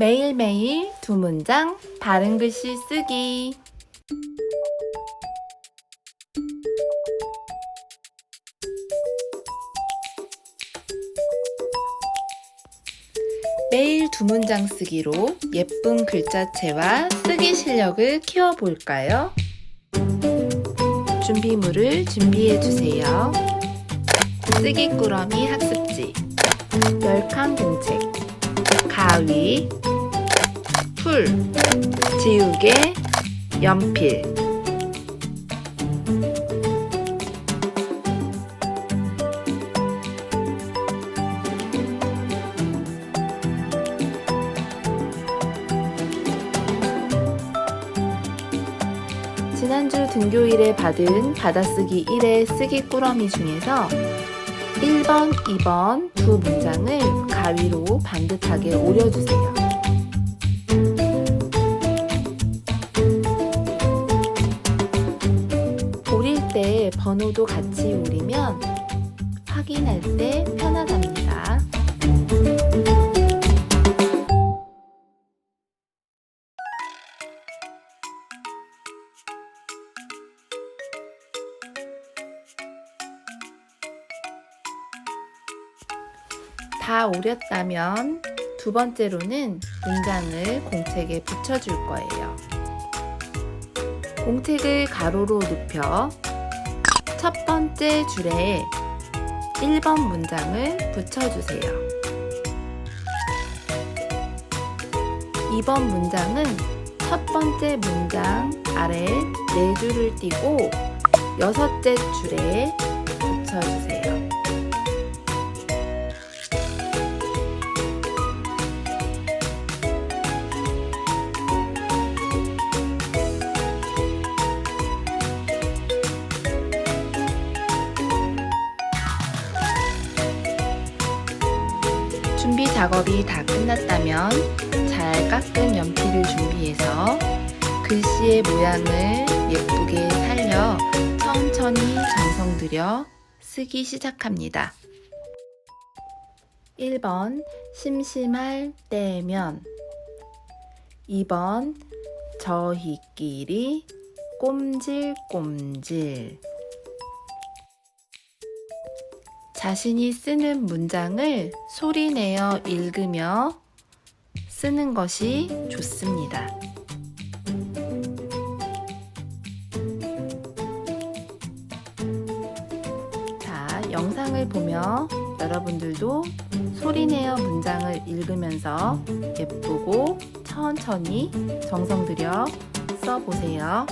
매일매일 두 문장 바른 글씨 쓰기. 매일 두 문장 쓰기로 예쁜 글자체와 쓰기 실력을 키워볼까요? 준비물을 준비해 주세요. 쓰기 꾸러미 학습지, 열칸 공책, 가위, 풀, 지우개, 연필. 지난주 등교일에 받은 받아쓰기 1회 쓰기 꾸러미 중에서 1번, 2번 두 문장을 가위로 반듯하게 오려주세요. 번호도 같이 오리면 확인할 때 편하답니다. 다 오렸다면 두 번째로는 문장을 공책에 붙여줄 거예요. 공책을 가로로 눕혀 첫 번째 줄에 1번 문장을 붙여주세요. 2번 문장은 첫 번째 문장 아래 네 줄을 띄고 여섯째 줄에 붙여주세요. 준비 작업이 다 끝났다면 잘 깎은 연필을 준비해서 글씨의 모양을 예쁘게 살려 천천히 정성 들여 쓰기 시작합니다. 1번 심심할 때면 2번 저희끼리 꼼질꼼질 자신이 쓰는 문장을 소리내어 읽으며 쓰는 것이 좋습니다. 자, 영상을 보며 여러분들도 소리내어 문장을 읽으면서 예쁘고 천천히 정성 들여 써보세요.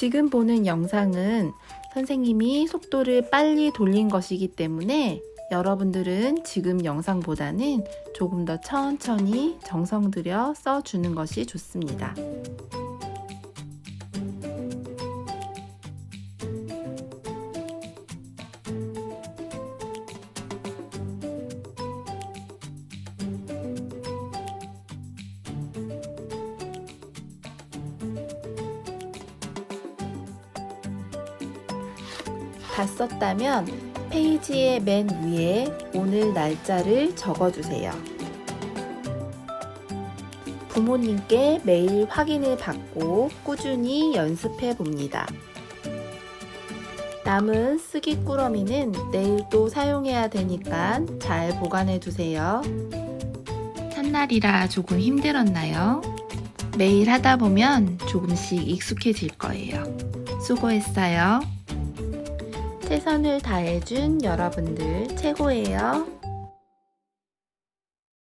지금 보는 영상은 선생님이 속도를 빨리 돌린 것이기 때문에 여러분들은 지금 영상보다는 조금 더 천천히 정성 들여 써주는 것이 좋습니다. 다 썼다면 페이지의 맨 위에 오늘 날짜를 적어주세요. 부모님께 매일 확인을 받고 꾸준히 연습해 봅니다. 남은 쓰기 꾸러미는 내일 또 사용해야 되니까 잘 보관해 두세요. 첫날이라 조금 힘들었나요? 매일 하다 보면 조금씩 익숙해질 거예요. 수고했어요. 최선을 다해준 여러분들 최고예요.